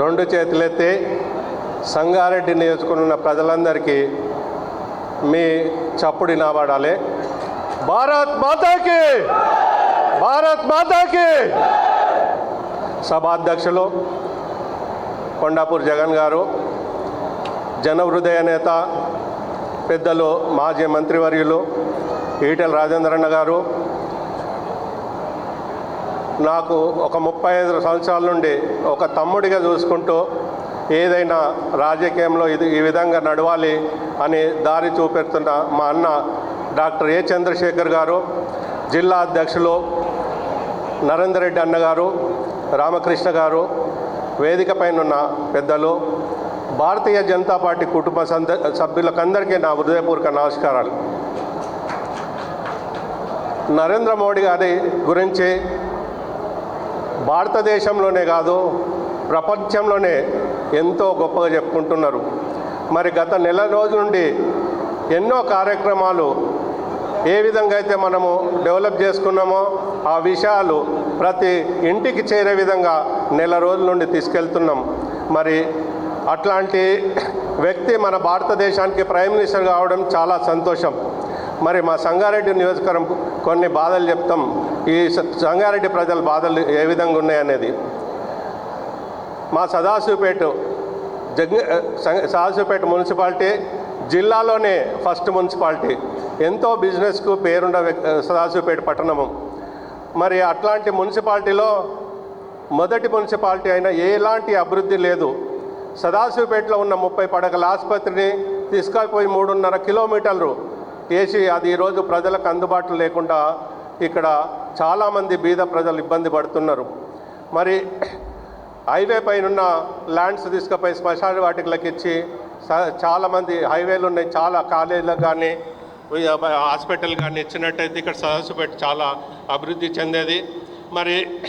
రెండు చేతులెత్తి సంగారెడ్డి నియోజకవర్గం ప్రజలందరికీ మీ చప్పుడు నావాడాలి భారత్ మాతాకి! భారత్ మాతాకి! సభాధ్యక్షులు కొండాపూర్ జగన్ గారు జనహృదయ నేత పెద్దలు మాజీ మంత్రివర్యులు ఈటెల రాజేంద్రన్న గారు నాకు ఒక ముప్పై ఐదు సంవత్సరాల నుండి ఒక తమ్ముడిగా చూసుకుంటూ ఏదైనా రాజకీయంలో ఇది ఈ విధంగా నడవాలి అని దారి చూపెడుతున్న మా అన్న డాక్టర్ ఏ చంద్రశేఖర్ గారు జిల్లా అధ్యక్షులు నరేందర్ రెడ్డి అన్నగారు రామకృష్ణ గారు వేదిక పైన ఉన్న పెద్దలు భారతీయ జనతా పార్టీ కుటుంబ సంద సభ్యులకందరికీ నా హృదయపూర్వక నమస్కారాలు. నరేంద్ర మోడీ గారి గురించి భారతదేశంలోనే కాదు ప్రపంచంలోనే ఎంతో గొప్పగా చెప్పుకుంటున్నారు. మరి గత నెల రోజుల నుండి ఎన్నో కార్యక్రమాలు ఏ విధంగా అయితే మనము డెవలప్ చేసుకున్నామో ఆ విషయాలు ప్రతి ఇంటికి చేరే విధంగా నెల రోజుల నుండి తీసుకెళ్తున్నాం. మరి అట్లాంటి వ్యక్తి మన భారతదేశానికి ప్రైమ్ మినిస్టర్ కావడం చాలా సంతోషం. మరి మా సంగారెడ్డి నియోజకవర్గం కొన్ని బాధలు చెప్తాం. ఈ సంగారెడ్డి ప్రజల బాధలు ఏ విధంగా ఉన్నాయనేది. మా సదాశివపేట జగ్ సదాశివపేట మున్సిపాలిటీ జిల్లాలోనే ఫస్ట్ మున్సిపాలిటీ. ఎంతో బిజినెస్కు పేరున్న సదాశివపేట పట్టణము. మరి అట్లాంటి మున్సిపాలిటీలో మొదటి మున్సిపాలిటీ అయినా ఎలాంటి అభివృద్ధి లేదు. సదాశివపేటలో ఉన్న ముప్పై పడకల ఆసుపత్రిని తీసుకుపోయి మూడున్నర కిలోమీటర్లు వేసి అది ఈరోజు ప్రజలకు అందుబాటులో లేకుండా ఇక్కడ చాలామంది బీద ప్రజలు ఇబ్బంది పడుతున్నారు. మరి హైవే పైన ఉన్న ల్యాండ్స్ తీసుకుపోయి శ్మశాన వాటికలకు ఇచ్చి స- చాలామంది హైవేలు ఉన్నాయి చాలా కాలేజీలకు కానీ హాస్పిటల్ కానీ ఇచ్చినట్టయితే ఇక్కడ సదస్సుపేట చాలా అభివృద్ధి చెందేది. మరి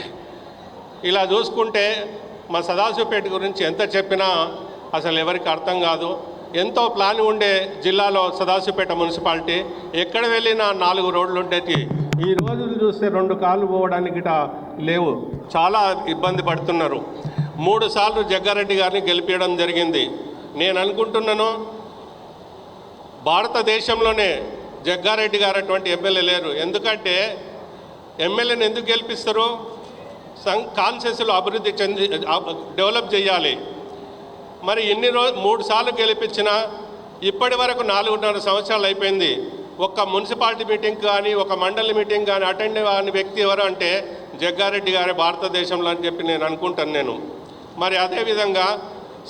ఇలా చూసుకుంటే మా సదాశివపేట గురించి ఎంత చెప్పినా అసలు ఎవరికి అర్థం కాదు. ఎంతో ప్లాన్ ఉండే జిల్లాలో సదాశివపేట మున్సిపాలిటీ. ఎక్కడ వెళ్ళినా నాలుగు రోడ్లు ఉండేవి ఈ రోజులు చూస్తే రెండు కాళ్ళు పోవడానికి లేవు. చాలా ఇబ్బంది పడుతున్నారు. మూడు సార్లు జగ్గారెడ్డి గారిని గెలిపించడం జరిగింది. నేను అనుకుంటున్నాను భారతదేశంలోనే జగ్గారెడ్డి గారు అటువంటి ఎమ్మెల్యే లేరు. ఎందుకంటే ఎమ్మెల్యేని ఎందుకు గెలిపిస్తారు? సం కాన్సెస్లో అభివృద్ధి చెంది డెవలప్ చేయాలి. మరి ఎన్ని రోజు మూడు సార్లు గెలిపించినా ఇప్పటి వరకు నాలుగున్నర సంవత్సరాలు అయిపోయింది. ఒక్క మున్సిపాలిటీ మీటింగ్ కానీ ఒక మండలి మీటింగ్ కానీ అటెండ్ కాని వ్యక్తి ఎవరు అంటే జగ్గారెడ్డి గారి భారతదేశంలో అని చెప్పి నేను అనుకుంటాను నేను. మరి అదేవిధంగా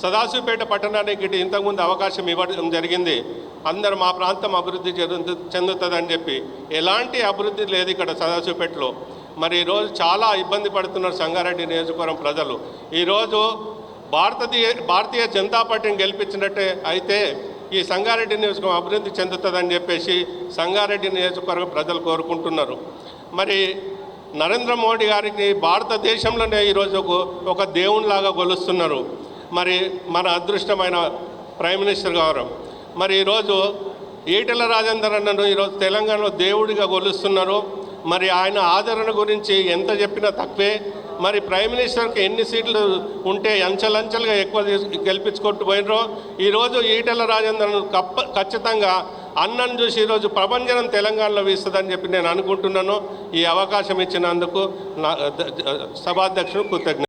సదాశివపేట పట్టణానికి ఇటు ఇంతకుముందు అవకాశం ఇవ్వడం జరిగింది. అందరు మా ప్రాంతం అభివృద్ధి చెందుతుందని చెప్పి. ఎలాంటి అభివృద్ధి లేదు ఇక్కడ సదాశివపేటలో. మరి ఈరోజు చాలా ఇబ్బంది పడుతున్నారు సంగారెడ్డి నియోజకవర్గం ప్రజలు. ఈరోజు భారతీయ భారతీయ జనతా పార్టీని గెలిపించినట్టే అయితే ఈ సంగారెడ్డి నియోజకవర్గం అభివృద్ధి చెందుతుందని చెప్పేసి సంగారెడ్డి నియోజకవర్గం ప్రజలు కోరుకుంటున్నారు. మరి నరేంద్ర మోడీ గారికి భారతదేశంలోనే ఈరోజు ఒక ఒక దేవునిలాగా కొలుస్తున్నారు మరి మన అదృష్టమైన ప్రైమ్ మినిస్టర్ గారు. మరి ఈరోజు ఈటల రాజేందర్ అన్నను ఈరోజు తెలంగాణలో దేవుడిగా కొలుస్తున్నారు మరి ఆయన ఆదరణ గురించి ఎంత చెప్పినా తక్కువే. మరి ప్రైమ్ మినిస్టర్కి ఎన్ని సీట్లు ఉంటే అంచెలంచెలుగా ఎక్కువ గెలిపించుకుంటూ పోయినరో ఈరోజు ఈటెల రాజేంద్రను కప్ప ఖచ్చితంగా అన్నను చూసి ఈరోజు ప్రపంచం తెలంగాణలో వీస్తుందని చెప్పి నేను అనుకుంటున్నాను. ఈ అవకాశం ఇచ్చినందుకు నా సభాధ్యక్షుడు కృతజ్ఞ